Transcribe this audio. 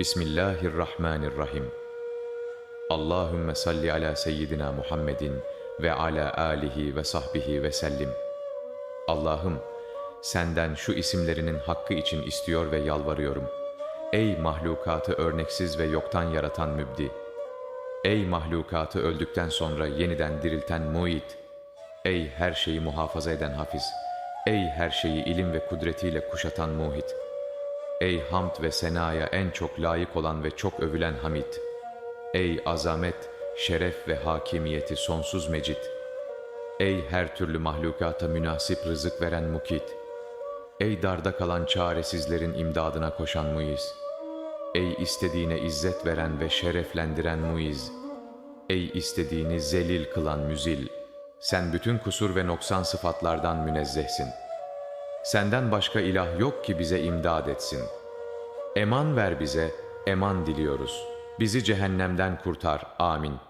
Bismillahirrahmanirrahim. Allahümme salli ala seyyidina Muhammedin ve ala alihi ve sahbihi ve sellim. Allah'ım senden şu isimlerinin hakkı için istiyor ve yalvarıyorum. Ey mahlukatı örneksiz ve yoktan yaratan mübdi. Ey mahlukatı öldükten sonra yeniden dirilten muit. Ey her şeyi muhafaza eden hafiz. Ey her şeyi ilim ve kudretiyle kuşatan muhit. Ey hamd ve senaya en çok layık olan ve çok övülen Hamid. Ey azamet, şeref ve hakimiyeti sonsuz mecid. Ey her türlü mahlukata münasip rızık veren mukit. Ey darda kalan çaresizlerin imdadına koşan muiz. Ey istediğine izzet veren ve şereflendiren muiz. Ey istediğini zelil kılan müzil. Sen bütün kusur ve noksan sıfatlardan münezzehsin. Senden başka ilah yok ki bize imdad etsin. Eman ver bize, eman diliyoruz. Bizi cehennemden kurtar. Amin.